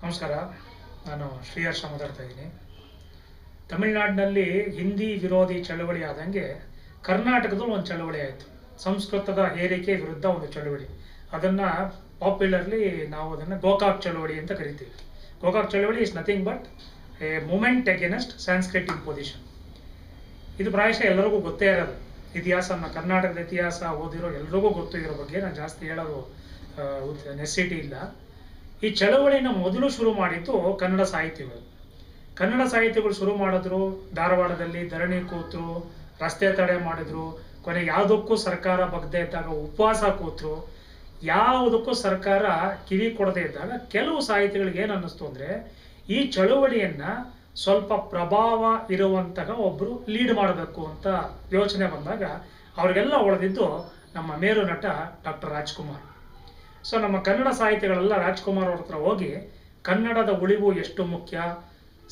ನಮಸ್ಕಾರ. ನಾನು ಶ್ರೀಹರ್ಷ ಮಾತಾಡ್ತಾ ಇದ್ದೀನಿ. ತಮಿಳುನಾಡಿನಲ್ಲಿ ಹಿಂದಿ ವಿರೋಧಿ ಚಳವಳಿ ಆದಂಗೆ ಕರ್ನಾಟಕದಲ್ಲಿ ಒಂದು ಚಳವಳಿ ಆಯಿತು. ಸಂಸ್ಕೃತದ ಹೇರಿಕೆ ವಿರುದ್ಧ ಒಂದು ಚಳವಳಿ. ಅದನ್ನು ಪಾಪ್ಯುಲರ್ಲಿ ನಾವು ಅದನ್ನು ಗೋಕಾಕ್ ಚಳವಳಿ ಅಂತ ಕರಿತೀವಿ. ಗೋಕಾಕ್ ಚಳವಳಿ is nothing but a movement against Sanskrit imposition ಇದು ಪ್ರಾಯಶಃ ಎಲ್ಲರಿಗೂ ಗೊತ್ತೇ ಇರೋದು ಇತಿಹಾಸ, ನಮ್ಮ ಕರ್ನಾಟಕದ ಇತಿಹಾಸ ಓದಿರೋ ಎಲ್ರಿಗೂ ಗೊತ್ತು. ಇರೋ ಬಗ್ಗೆ ನಾನು ಜಾಸ್ತಿ ಹೇಳೋದು ನೆಸಿಟಿ ಇಲ್ಲ. ಈ ಚಳವಳಿಯನ್ನು ಮೊದಲು ಶುರು ಮಾಡಿದ್ದು ಕನ್ನಡ ಸಾಹಿತಿಗಳು ಕನ್ನಡ ಸಾಹಿತಿಗಳು ಶುರು ಮಾಡಿದ್ರು, ಧಾರವಾಡದಲ್ಲಿ ಧರಣಿ ಕೂತರು, ರಸ್ತೆ ತಡೆ ಮಾಡಿದ್ರು, ಕೊನೆ ಯಾವುದಕ್ಕೂ ಸರ್ಕಾರ ಬಗ್ದೇ ಇದ್ದಾಗ ಉಪವಾಸ ಕೂತರು. ಯಾವುದಕ್ಕೂ ಸರ್ಕಾರ ಕಿವಿ ಕೊಡದೇ ಇದ್ದಾಗ ಕೆಲವು ಸಾಹಿತಿಗಳಿಗೆ ಏನು ಅನ್ನಿಸ್ತು ಅಂದರೆ, ಈ ಚಳುವಳಿಯನ್ನ ಸ್ವಲ್ಪ ಪ್ರಭಾವ ಇರುವಂತಹ ಒಬ್ಬರು ಲೀಡ್ ಮಾಡಬೇಕು ಅಂತ ಯೋಚನೆ ಬಂದಾಗ, ಅವ್ರಿಗೆಲ್ಲ ಉಳಿದಿದ್ದು ನಮ್ಮ ಮೇರು ನಟ ಡಾಕ್ಟರ್ ರಾಜ್ಕುಮಾರ್. ಸೊ ನಮ್ಮ ಕನ್ನಡ ಸಾಹಿತ್ಯಗಳೆಲ್ಲ ರಾಜ್ಕುಮಾರ್ ಅವ್ರ ಹತ್ರ ಹೋಗಿ, ಕನ್ನಡದ ಉಳಿವು ಎಷ್ಟು ಮುಖ್ಯ?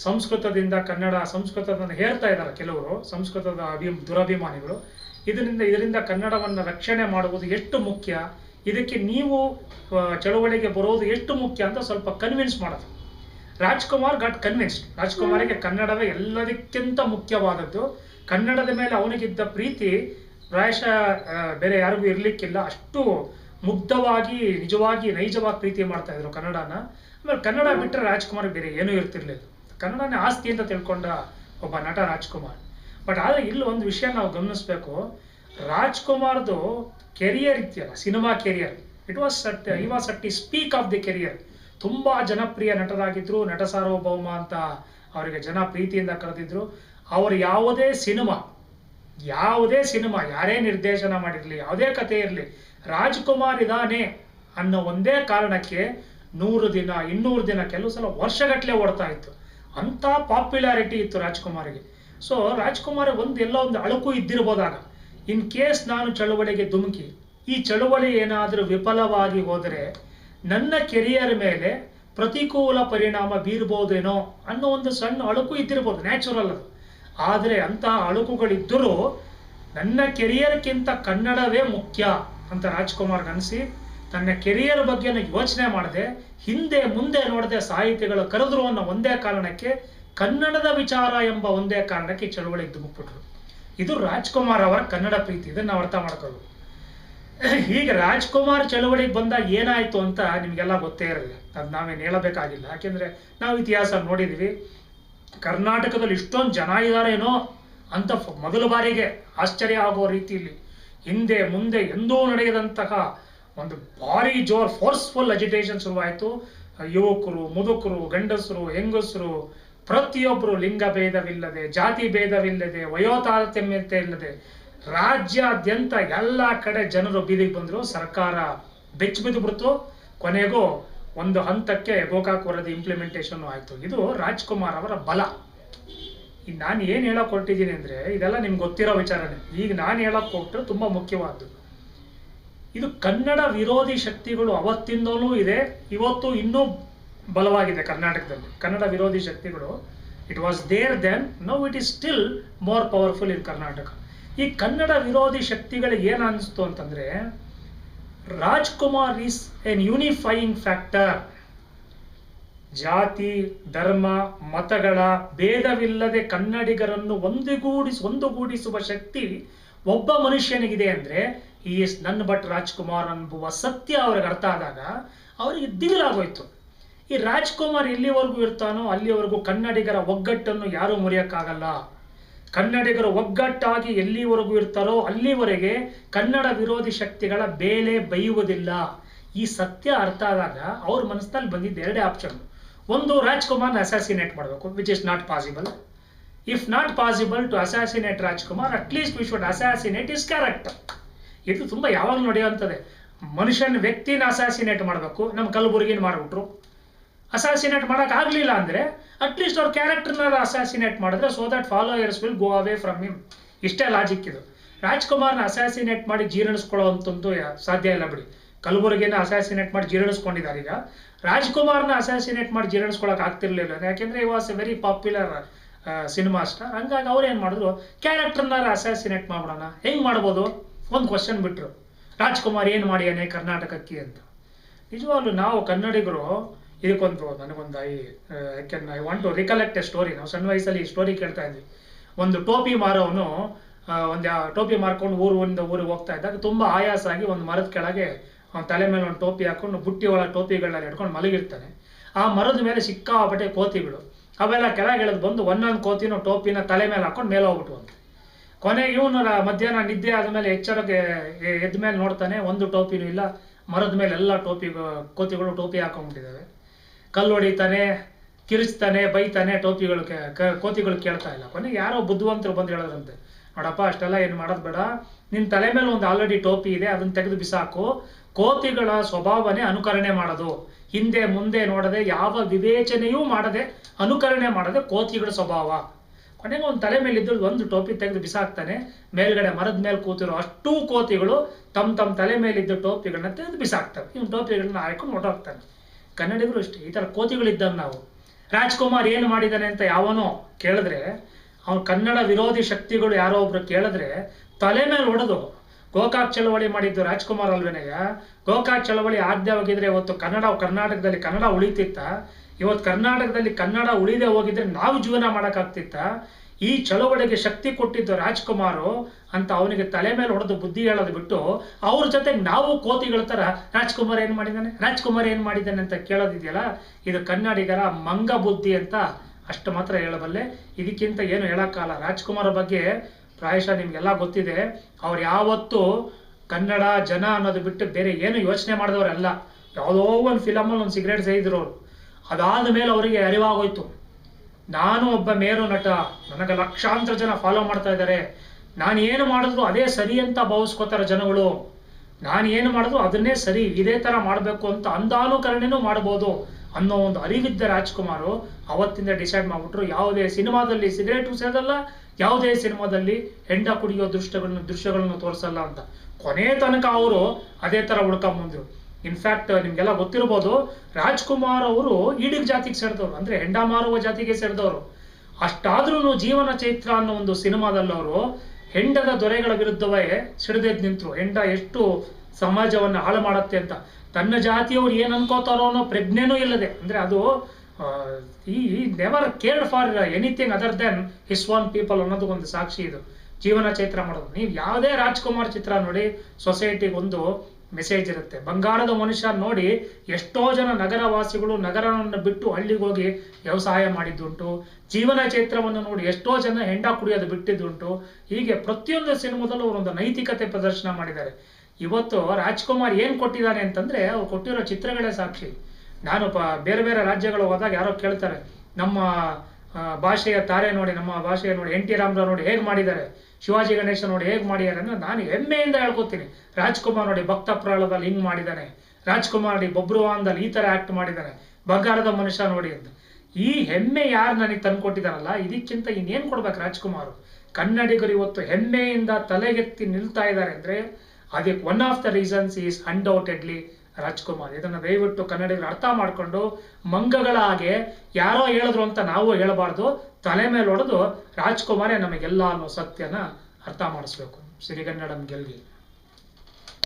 ಸಂಸ್ಕೃತದಿಂದ ಕನ್ನಡ, ಸಂಸ್ಕೃತದನ್ನು ಹೇಳ್ತಾ ಇದ್ದಾರೆ ಕೆಲವರು, ಸಂಸ್ಕೃತದ ಅಭಿ, ದುರಭಿಮಾನಿಗಳು. ಇದರಿಂದ ಇದರಿಂದ ಕನ್ನಡವನ್ನು ರಕ್ಷಣೆ ಮಾಡುವುದು ಎಷ್ಟು ಮುಖ್ಯ? ಇದಕ್ಕೆ ನೀವು ಚಳುವಳಿಗೆ ಬರೋದು ಎಷ್ಟು ಮುಖ್ಯ ಅಂತ ಸ್ವಲ್ಪ ಕನ್ವಿನ್ಸ್ ಮಾಡೋದು. ರಾಜ್ಕುಮಾರ್ ಗಾಟ್ ಕನ್ವಿನ್ಸ್ಡ್ ರಾಜ್ಕುಮಾರಿಗೆ ಕನ್ನಡವೇ ಎಲ್ಲದಕ್ಕಿಂತ ಮುಖ್ಯವಾದದ್ದು. ಕನ್ನಡದ ಮೇಲೆ ಅವನಿಗಿದ್ದ ಪ್ರೀತಿ, ಪ್ರಾಯಶಃ ಬೇರೆ ಯಾರಿಗೂ ಇರಲಿಕ್ಕಿಲ್ಲ. ಅಷ್ಟು ಮುಗ್ಧವಾಗಿ ನಿಜವಾಗಿ ನೈಜವಾಗಿ ಪ್ರೀತಿ ಮಾಡ್ತಾ ಇದ್ರು ಕನ್ನಡನ. ಆಮೇಲೆ ಕನ್ನಡ ಬಿಟ್ಟರೆ ರಾಜ್ಕುಮಾರ್ ಬೇರೆ ಏನೂ ಇರ್ತಿರ್ಲಿಲ್ಲ. ಕನ್ನಡನೇ ಆಸ್ತಿ ಅಂತ ತಿಳ್ಕೊಂಡ ಒಬ್ಬ ನಟ ರಾಜ್ಕುಮಾರ್. ಬಟ್ ಆದರೆ ಇಲ್ಲಿ ಒಂದು ವಿಷಯ ನಾವು ಗಮನಿಸಬೇಕು. ರಾಜ್ಕುಮಾರ್ದು ಕೆರಿಯರ್ ಇದೆಯಲ್ಲ cinema career. It was set he was at the peak of the career ತುಂಬ ಜನಪ್ರಿಯ ನಟರಾಗಿದ್ರು, ನಟ ಸಾರ್ವಭೌಮ ಅಂತ ಅವರಿಗೆ ಜನ ಪ್ರೀತಿಯಿಂದ ಕರೆದಿದ್ರು. ಅವರು ಯಾವುದೇ ಸಿನಿಮಾ ಯಾವುದೇ ಸಿನಿಮಾ, ಯಾರೇ ನಿರ್ದೇಶನ ಮಾಡಿರಲಿ, ಯಾವುದೇ ಕಥೆ ಇರಲಿ ರಾಜ್ಕುಮಾರ್ ಇದಾನೆ ಅನ್ನೋ ಒಂದೇ ಕಾರಣಕ್ಕೆ ನೂರು ದಿನ, ಇನ್ನೂರು ದಿನ, ಕೆಲವು ಸಲ ವರ್ಷಗಟ್ಟಲೆ ಓಡ್ತಾ ಇತ್ತು. ಅಂಥ ಪಾಪ್ಯುಲಾರಿಟಿ ಇತ್ತು ರಾಜ್ಕುಮಾರಿಗೆ. ಸೊ ರಾಜ್ಕುಮಾರ್ ಒಂದು ಎಲ್ಲ ಒಂದು ಅಳುಕು ಇದ್ದಿರ್ಬೋದಾಗ ಇನ್ ಕೇಸ್ ನಾನು ಚಳುವಳಿಗೆ ಧುಮುಕಿ, ಈ ಚಳುವಳಿ ಏನಾದರೂ ವಿಫಲವಾಗಿ ಹೋದರೆ ನನ್ನ ಕೆರಿಯರ್ ಮೇಲೆ ಪ್ರತಿಕೂಲ ಪರಿಣಾಮ ಬೀರ್ಬೋದೇನೋ ಅನ್ನೋ ಒಂದು ಸಣ್ಣ ಅಳುಕು ಇದ್ದಿರ್ಬೋದು ನ್ಯಾಚುರಲ್ ಅದು. ಆದರೆ ಅಂತಹ ಅಳುಕುಗಳಿದ್ದರೂ ನನ್ನ ಕೆರಿಯರ್ಗಿಂತ ಕನ್ನಡವೇ ಮುಖ್ಯ. ಅಂತ ರಾಜ್ಕುಮಾರ್ ಅನಿಸಿ ತನ್ನ ಕೆರಿಯರ್ ಬಗ್ಗೆ ಯೋಚನೆ ಮಾಡದೆ, ಹಿಂದೆ ಮುಂದೆ ನೋಡದೆ ಸಾಹಿತಿಗಳು ಕರೆದ್ರು ಅನ್ನೋ ಒಂದೇ ಕಾರಣಕ್ಕೆ ಕನ್ನಡದ ವಿಚಾರ ಎಂಬ ಒಂದೇ ಕಾರಣಕ್ಕೆ ಚಳುವಳಿ ಧುಮುಕ್ಬಿಟ್ರು ಇದು ರಾಜ್ಕುಮಾರ್ ಅವರ ಕನ್ನಡ ಪ್ರೀತಿ, ಇದನ್ನು ನಾವು ಅರ್ಥ ಮಾಡ್ಕೊಳ್ಳೋದು. ಈಗ ರಾಜ್ಕುಮಾರ್ ಚಳುವಳಿಗೆ ಬಂದಾಗ ಏನಾಯ್ತು ಅಂತ ನಿಮಗೆಲ್ಲ ಗೊತ್ತೇ ಇರಲಿಲ್ಲ. ಅದು ನಾವೇನು ಹೇಳಬೇಕಾಗಿಲ್ಲ. ಯಾಕೆಂದ್ರೆ ನಾವು ಇತಿಹಾಸ ನೋಡಿದ್ವಿ, ಕರ್ನಾಟಕದಲ್ಲಿ ಇಷ್ಟೊಂದು ಜನ ಇದ್ದಾರೇನೋ ಅಂತ ಮೊದಲ ಬಾರಿಗೆ ಆಶ್ಚರ್ಯ ಆಗೋ ರೀತಿಯಲ್ಲಿ. ಹಿಂದೆ ಮುಂದೆ ಎಂದೂ ನಡೆಯದಂತಹ ಒಂದು ಭಾರಿ ಜೋರ್ ಫೋರ್ಸ್ಫುಲ್ ಅಜಿಟೇಷನ್ ಶುರುವಾಯಿತು. ಯುವಕರು, ಮುದುಕರು, ಗಂಡಸರು, ಹೆಂಗಸರು ಪ್ರತಿಯೊಬ್ಬರು ಲಿಂಗ ಭೇದವಿಲ್ಲದೆ, ಜಾತಿ ಭೇದವಿಲ್ಲದೆ, ವಯೋತಾರತಮ್ಯತೆ ಇಲ್ಲದೆ, ರಾಜ್ಯಾದ್ಯಂತ ಎಲ್ಲ ಕಡೆ ಜನರು ಬೀದಿಗೆ ಬಂದರು. ಸರ್ಕಾರ ಬೆಚ್ಚ ಬಿದ್ದು ಬಿಡ್ತು. ಕೊನೆಗೂ ಒಂದು ಹಂತಕ್ಕೆ ಗೋಕಾಕ್ ವರದಿ ಇಂಪ್ಲಿಮೆಂಟೇಷನ್ ಆಯಿತು. ಇದು ರಾಜ್ಕುಮಾರ್ ಅವರ ಬಲ. ಈಗ ನಾನು ಏನು ಹೇಳಕ್ ಹೊರಟಿದ್ದೀನಿ ಅಂದರೆ ಇದೆಲ್ಲ ನಿಮ್ಗೆ ಗೊತ್ತಿರೋ ವಿಚಾರನೇ. ಈಗ ನಾನು ಹೇಳಕ್ ಹೊರಟು ತುಂಬ ಮುಖ್ಯವಾದ್ದು. ಇದು ಕನ್ನಡ ವಿರೋಧಿ ಶಕ್ತಿಗಳು ಅವತ್ತಿಂದಲೂ ಇದೆ, ಇವತ್ತು ಇನ್ನೂ ಬಲವಾಗಿದೆ ಕರ್ನಾಟಕದಲ್ಲಿ. ಕನ್ನಡ ವಿರೋಧಿ ಶಕ್ತಿಗಳು it was there then now it is still more powerful in Karnataka. ಈ ಕನ್ನಡ ವಿರೋಧಿ ಶಕ್ತಿಗಳಿಗೆ ಏನು ಅನಿಸ್ತು ಅಂತಂದ್ರೆ, Rajkumar is an unifying factor ಜಾತಿ, ಧರ್ಮ, ಮತಗಳ ಭೇದವಿಲ್ಲದೆ ಕನ್ನಡಿಗರನ್ನು ಒಂದುಗೂಡಿಸಿ, ಒಂದುಗೂಡಿಸುವ ಶಕ್ತಿ ಒಬ್ಬ ಮನುಷ್ಯನಿಗಿದೆ ಅಂದ್ರೆ, ಈ ಎಸ್ ನನ್ ಭಟ್ ರಾಜ್ಕುಮಾರ್ ಅನ್ನುವ ಸತ್ಯ ಅವ್ರಿಗೆ ಅರ್ಥ ಆದಾಗ ಅವರಿಗೆ ದಿಗಿಲಾಗೋಯ್ತು ಈ ರಾಜ್ಕುಮಾರ್ ಎಲ್ಲಿವರೆಗೂ ಇರ್ತಾನೋ ಅಲ್ಲಿವರೆಗೂ ಕನ್ನಡಿಗರ ಒಗ್ಗಟ್ಟನ್ನು ಯಾರೂ ಮುರಿಯಕ್ಕಾಗಲ್ಲ. ಕನ್ನಡಿಗರು ಒಗ್ಗಟ್ಟಾಗಿ ಎಲ್ಲಿವರೆಗೂ ಇರ್ತಾರೋ ಅಲ್ಲಿವರೆಗೆ ಕನ್ನಡ ವಿರೋಧಿ ಶಕ್ತಿಗಳ ಬೇಲೆ ಬೈಯುವುದಿಲ್ಲ. ಈ ಸತ್ಯ ಅರ್ಥ ಆದಾಗ ಅವ್ರ ಮನಸ್ಸಿನಲ್ಲಿ ಬಂದಿದ್ದ ಎರಡೇ ಆಪ್ಷನ್ ಒಂದು ರಾಜ್ಕುಮಾರ್ನ ಅಸಾಸಿನೇಟ್ ಮಾಡಬೇಕು which is not possible if not possible to assassinate Rajkumar at least we should assassinate his character ಇದು ತುಂಬ ಯಾವಾಗ ನಡೆಯುವಂಥದ್ದೇ. ಮನುಷ್ಯನ ವ್ಯಕ್ತಿನ ಅಸಾಸಿನೇಟ್ ಮಾಡಬೇಕು. ನಮ್ಮ ಕಲಬುರಗಿನ ಮಾಡಿಬಿಟ್ರು. ಅಸಾಸಿನೇಟ್ ಮಾಡೋಕ್ಕಾಗಲಿಲ್ಲ ಅಂದರೆ ಅಟ್ಲೀಸ್ಟ್ ಅವ್ರ ಕ್ಯಾರೆಕ್ಟರ್ನ ಅಸಾಸಿನೇಟ್ ಮಾಡಿದ್ರೆ so that followers will go away from him ಇಷ್ಟೇ ಲಾಜಿಕ್ ಇದು. ರಾಜ್ಕುಮಾರ್ನ ಅಸಾಸಿನೇಟ್ ಮಾಡಿ ಜೀರ್ಣಿಸ್ಕೊಳ್ಳೋ ಅಂತಂದು ಸಾಧ್ಯ ಇಲ್ಲ ಬಿಡಿ. ಕಲಬುರಗಿನ ಅಸಾಸಿನೇಟ್ ಮಾಡಿ ಜೀರ್ಣಿಸ್ಕೊಂಡಿದ್ದಾರೆ ಈಗ. ರಾಜ್ಕುಮಾರ್ನ ಅಸಾಸಿನೇಟ್ ಮಾಡಿ ಜೀರ್ಣಿಸ್ಕೊಳಕ್ ಆಗ್ತಿರ್ಲಿಲ್ಲ ಯಾಕೆಂದ್ರೆ he was a very popular cinema star ಹಂಗಾಗಿ ಅವ್ರು ಏನು ಮಾಡಿದ್ರು ಕ್ಯಾರೆಕ್ಟರ್ನ ಅಸಾಸಿನೇಟ್ ಮಾಡ್ಬಿಡೋಣ. ಹೆಂಗ್ ಮಾಡ್ಬೋದು? ಒಂದು ಕ್ವಶನ್ ಬಿಟ್ರು. ರಾಜ್ಕುಮಾರ್ ಏನು ಮಾಡ್ಯಾನೆ ಕರ್ನಾಟಕಕ್ಕೆ ಅಂತ. ನಿಜವಾಗ್ಲೂ ನಾವು ಕನ್ನಡಿಗರು ಇದಕ್ಕೊಂದು ನನಗೊಂದು I can I want to recollect a story ನಾವು ಸಣ್ಣ ವಯಸ್ಸಲ್ಲಿ ಈ ಸ್ಟೋರಿ ಕೇಳ್ತಾ ಇದ್ವಿ. ಒಂದು ಟೋಪಿ ಮಾರೋವನು ಒಂದು ಟೋಪಿ ಮಾರ್ಕೊಂಡು ಊರು ಒಂದು ಊರಿಗೆ ಹೋಗ್ತಾ ಇದ್ದಾಗ ತುಂಬ ಆಯಾಸ ಆಗಿ ಒಂದು ಮರದ ಕೆಳಗೆ ಅವನ ತಲೆ ಮೇಲೆ ಒಂದು ಟೋಪಿ ಹಾಕೊಂಡು ಬುಟ್ಟಿ ಒಳ ಟೋಪಿಗಳನ್ನ ಹಿಡ್ಕೊಂಡು ಮಲಗಿರ್ತಾನೆ. ಆ ಮರದ ಮೇಲೆ ಸಿಕ್ಕಾಪಟ್ಟೆ ಕೋತಿಗಳು. ಅವೆಲ್ಲ ಕೆಳಗೆ ಇಳಿದು ಬಂದು ಒಂದೊಂದು ಕೋತಿನೂ ಟೋಪಿನ ತಲೆ ಮೇಲೆ ಹಾಕೊಂಡು ಮೇಲೆ ಹೋಗ್ಬಿಟ್ಟು ಅಂತ ಕೊನೆಗೆ ಇವನು ಮಧ್ಯಾಹ್ನ ನಿದ್ದೆ ಆದಮೇಲೆ ಎಚ್ಚರಕ್ಕೆ ಎದ್ದ ಮೇಲೆ ನೋಡ್ತಾನೆ, ಒಂದು ಟೋಪಿನೂ ಇಲ್ಲ. ಮರದ ಮೇಲೆ ಎಲ್ಲ ಟೋಪಿ ಕೋತಿಗಳು ಟೋಪಿ ಹಾಕೊಂಡ್ಬಿಟ್ಟಿದ್ದಾವೆ. ಕಲ್ಲು ಹೊಡಿತಾನೆ ಕಿರಿಸ್ತಾನೆ ಬೈತಾನೆ ಟೋಪಿಗಳು ಕೋತಿಗಳು ಕೇಳ್ತಾ ಇಲ್ಲ. ಕೊನೆಗೆ ಯಾರೋ ಬುದ್ಧಿವಂತರು ಬಂದು ಹೇಳಿದ್ರಂತೆ ನೋಡಪ್ಪ, ಅಷ್ಟೆಲ್ಲ ಏನು ಮಾಡೋದು ಬೇಡ. ನಿನ್ನ ತಲೆ ಮೇಲೆ ಒಂದು ಆಲ್ರೆಡಿ ಟೋಪಿ ಇದೆ, ಅದನ್ನ ತೆಗೆದು ಬಿಸಾಕು. ಕೋತಿಗಳ ಸ್ವಭಾವನೆ ಅನುಕರಣೆ ಮಾಡೋದು. ಹಿಂದೆ ಮುಂದೆ ನೋಡದೆ ಯಾವ ವಿವೇಚನೆಯೂ ಮಾಡದೆ ಅನುಕರಣೆ ಮಾಡದೆ ಕೋತಿಗಳ ಸ್ವಭಾವ. ಕೊನೆಗೆ ಒಂದು ತಲೆ ಮೇಲೆ ಇದ್ದು ಒಂದು ಟೋಪಿ ತೆಗೆದು ಬಿಸಾಕ್ತಾನೆ. ಮೇಲ್ಗಡೆ ಮರದ ಮೇಲೆ ಕೂತಿರೋ ಅಷ್ಟೂ ಕೋತಿಗಳು ತಮ್ಮ ತಮ್ಮ ತಲೆ ಮೇಲಿದ್ದ ಟೋಪಿಗಳನ್ನ ತೆಗೆದು ಬಿಸಾಕ್ತವೆ. ಇವ್ನು ಟೋಪಿಗಳನ್ನ ಹಾಕೊಂಡು ಹೊರಟೋಗ್ತಾನೆ ಕನ್ನಡಿಗರು ಅಷ್ಟೇ, ಈ ಥರ ಕೋತಿಗಳಿದ್ದಂಗೆ ನಾವು. ರಾಜ್ಕುಮಾರ್ ಏನು ಮಾಡಿದ್ದಾನೆ ಅಂತ ಯಾವನೋ ಕೇಳಿದ್ರೆ, ಅವ್ನು ಕನ್ನಡ ವಿರೋಧಿ ಶಕ್ತಿಗಳು ಯಾರೋ ಒಬ್ರು ಕೇಳಿದ್ರೆ ತಲೆ ಮೇಲೆ ಹೊಡೆದು ಗೋಕಾಕ್ ಚಳವಳಿ ಮಾಡಿದ್ದು ರಾಜ್ಕುಮಾರ್ ಅಲ್ವೇನಯ್ಯ ಗೋಕಾಕ್ ಚಳವಳಿ ಆದ್ಯವಾಗಿದ್ರೆ ಇವತ್ತು ಕನ್ನಡ, ಕರ್ನಾಟಕದಲ್ಲಿ ಕನ್ನಡ ಉಳಿತಿತ್ತ? ಇವತ್ತು ಕರ್ನಾಟಕದಲ್ಲಿ ಕನ್ನಡ ಉಳಿದೇ ಹೋಗಿದ್ರೆ ನಾವು ಜೀವನ ಮಾಡೋಕ್ಕಾಗ್ತಿತ್ತ? ಈ ಚಳವಳಿಗೆ ಶಕ್ತಿ ಕೊಟ್ಟಿದ್ದು ರಾಜ್ಕುಮಾರು ಅಂತ ಅವನಿಗೆ ತಲೆ ಮೇಲೆ ಹೊಡೆದು ಬುದ್ಧಿ ಹೇಳೋದು ಬಿಟ್ಟು ಅವ್ರ ಜೊತೆ ನಾವು ಕೋತಿಗಳ ಥರ ರಾಜ್ಕುಮಾರ್ ಏನು ಮಾಡಿದ್ದಾನೆ? ರಾಜ್ಕುಮಾರ್ ಏನು ಮಾಡಿದ್ದಾನೆ ಅಂತ ಕೇಳೋದಿದೆಯಲ್ಲ? ಇದು ಕನ್ನಡಿಗರ ಮಂಗ ಬುದ್ಧಿ ಅಂತ ಅಷ್ಟು ಮಾತ್ರ ಹೇಳಬಲ್ಲೆ. ಇದಕ್ಕಿಂತ ಏನು ಹೇಳೋಕ್ಕಾಗಲ್ಲ. ರಾಜ್ಕುಮಾರ್ ಬಗ್ಗೆ ಪ್ರಾಯಶಃ ನಿಮ್ಗೆಲ್ಲ ಗೊತ್ತಿದೆ, ಅವ್ರು ಯಾವತ್ತೂ ಕನ್ನಡ, ಜನ ಅನ್ನೋದು ಬಿಟ್ಟು ಬೇರೆ ಏನು ಯೋಚನೆ ಮಾಡಿದವರಲ್ಲ ಯಾವುದೋ ಒಂದು ಫಿಲಮಲ್ಲಿ ಒಂದು ಸಿಗರೇಟ್ ಸೇದಿದ್ರು ಅವರು. ಅದಾದ ಮೇಲೆ ಅವರಿಗೆ ಅರಿವಾಗೋಯ್ತು. ನಾನು ಒಬ್ಬ ಮೇರು ನಟ, ನನಗೆ ಲಕ್ಷಾಂತರ ಜನ ಫಾಲೋ ಮಾಡ್ತಾ ಇದ್ದಾರೆ. ನಾನು ಏನು ಮಾಡಿದ್ರು ಅದೇ ಸರಿ ಅಂತ ಭಾವಿಸ್ಕೋತಾರೆ ಜನಗಳು. ನಾನು ಏನು ಮಾಡಿದ್ರು ಅದನ್ನೇ ಸರಿ, ಇದೇ ಥರ ಮಾಡಬೇಕು ಅಂತ ಅಂದಾನುಕರಣೆನೂ ಮಾಡ್ಬೋದು. ಅನ್ನೋ ಒಂದು ಅರಿವಿದ್ದ ರಾಜ್ಕುಮಾರು ಅವತ್ತಿಂದ ಡಿಸೈಡ್ ಮಾಡಿಬಿಟ್ರು, ಯಾವುದೇ ಸಿನಿಮಾದಲ್ಲಿ ಸಿಗರೇಟು ಸೇದಲ್ಲ, ಯಾವುದೇ ಸಿನಿಮಾದಲ್ಲಿ ಹೆಂಡ ಕುಡಿಯೋ ದೃಶ್ಯಗಳನ್ನು ದೃಶ್ಯಗಳನ್ನು ತೋರಿಸಲ್ಲ ಅಂತ. ಕೊನೆ ತನಕ ಅವರು ಅದೇ ಥರ ಉಳ್ಕೊಂಬಂದ್ರು ಇನ್ಫ್ಯಾಕ್ಟ್ ನಿಮಗೆಲ್ಲ ಗೊತ್ತಿರ್ಬೋದು, ರಾಜ್ಕುಮಾರ್ ಅವರು ಈಡಿಗ್ ಜಾತಿಗೆ ಸೇರಿದವರು, ಅಂದ್ರೆ ಹೆಂಡ ಮಾರುವ ಜಾತಿಗೆ ಸೇರಿದವರು. ಅಷ್ಟಾದ್ರೂ ಜೀವನ ಚೈತ್ರ ಅನ್ನೋ ಒಂದು ಸಿನಿಮಾದಲ್ಲಿ ಅವರು ಹೆಂಡದ ದೊರೆಗಳ ವಿರುದ್ಧವೇ ಸಿಡಿದೆದ್ದು ನಿಂತರು. ಹೆಂಡ ಎಷ್ಟು ಸಮಾಜವನ್ನು ಹಾಳು ಮಾಡುತ್ತೆ ಅಂತ. ತನ್ನ ಜಾತಿಯವ್ರು ಏನು ಅನ್ಕೋತಾರೋ ಅನ್ನೋ ಪ್ರಜ್ಞೆನೂ ಇಲ್ಲದೆ. ಅಂದ್ರೆ ಅದು he never cared for anything other than his own people ಅನ್ನೋದು ಒಂದು ಸಾಕ್ಷಿ ಇದು. ಜೀವನ ಚೈತ್ರ ಮಾಡೋದು. ನೀವು ಯಾವುದೇ ರಾಜ್ಕುಮಾರ್ ಚಿತ್ರ ನೋಡಿ ಸೊಸೈಟಿಗೆ ಒಂದು ಮೆಸೇಜ್ ಇರುತ್ತೆ. ಬಂಗಾರದ ಮನುಷ್ಯ ನೋಡಿ ಎಷ್ಟೋ ಜನ ನಗರವಾಸಿಗಳು ನಗರವನ್ನು ಬಿಟ್ಟು ಹಳ್ಳಿಗೆ ಹೋಗಿ ವ್ಯವಸಾಯ ಮಾಡಿದ್ದುಂಟು. ಜೀವನ ಚೈತ್ರವನ್ನು ನೋಡಿ ಎಷ್ಟೋ ಜನ ಹೆಂಡ ಕುಡಿಯೋದು ಬಿಟ್ಟಿದ್ದುಂಟು. ಹೀಗೆ ಪ್ರತಿಯೊಂದು ಸಿನಿಮಾದಲ್ಲೂ ಅವರೊಂದು ನೈತಿಕತೆ ಪ್ರದರ್ಶನ ಮಾಡಿದ್ದಾರೆ. ಇವತ್ತು ರಾಜ್ಕುಮಾರ್ ಏನು ಕೊಟ್ಟಿದ್ದಾನೆ ಅಂತಂದ್ರೆ ಅವ್ರು ಕೊಟ್ಟಿರೋ ಚಿತ್ರಗಳೇ ಸಾಕ್ಷಿ. ನಾನು ಪ ಬೇರೆ ಬೇರೆ ರಾಜ್ಯಗಳು ಹೋದಾಗ ಯಾರೋ ಕೇಳ್ತಾರೆ, ನಮ್ಮ ಭಾಷೆಯ ತಾರೆ ನೋಡಿ, ನಮ್ಮ ಭಾಷೆಯ ನೋಡಿ, ಎನ್ ಟಿ ರಾಮರಾವ್ ನೋಡಿ ಹೇಗೆ ಮಾಡಿದ್ದಾರೆ, ಶಿವಾಜಿ ಗಣೇಶ ನೋಡಿ ಹೇಗೆ ಮಾಡಿದ್ದಾರೆ ಅಂದ್ರೆ ನಾನು ಹೆಮ್ಮೆಯಿಂದ ಹೇಳ್ಕೊತೀನಿ. ರಾಜ್ಕುಮಾರ್ ನೋಡಿ ಭಕ್ತ ಪ್ರಾಳದಲ್ಲಿ ಹಿಂಗ್ ಮಾಡಿದ್ದಾನೆ, ರಾಜ್ಕುಮಾರ್ ನೋಡಿ ಬಬ್ರುವಾನ್ದಲ್ಲಿ ಈ ತರ ಆಕ್ಟ್ ಮಾಡಿದ್ದಾನೆ, ಬಂಗಾರದ ಮನುಷ್ಯ ನೋಡಿ ಅಂತ. ಈ ಹೆಮ್ಮೆ ಯಾರು ನನಗೆ ತಂದ್ಕೊಟ್ಟಿದಾರಲ್ಲ ಇದಕ್ಕಿಂತ ಇನ್ನೇನು ಕೊಡ್ಬೇಕು ರಾಜ್ಕುಮಾರ್? ಕನ್ನಡಿಗರು ಇವತ್ತು ಹೆಮ್ಮೆಯಿಂದ ತಲೆಗೆತ್ತಿ ನಿಲ್ತಾ ಇದ್ದಾರೆ ಅಂದ್ರೆ ಅದಕ್ಕೆ one of the reasons is undoubtedly Rajkumar. ಇದನ್ನು ದಯವಿಟ್ಟು ಕನ್ನಡಿಗರು ಅರ್ಥ ಮಾಡ್ಕೊಂಡು ಮಂಗಗಳ ಹಾಗೆ ಯಾರೋ ಹೇಳಿದ್ರು ಅಂತ ನಾವು ಹೇಳಬಾರ್ದು. ತಲೆ ಮೇಲೆ ಹೊಡೆದು ರಾಜ್ಕುಮಾರೇ ನಮಗೆಲ್ಲ ಅನ್ನೋ ಸತ್ಯನ ಅರ್ಥ ಮಾಡಿಸ್ಬೇಕು. ಸಿರಿಗನ್ನಡಂ ಗೆಲ್ವಿ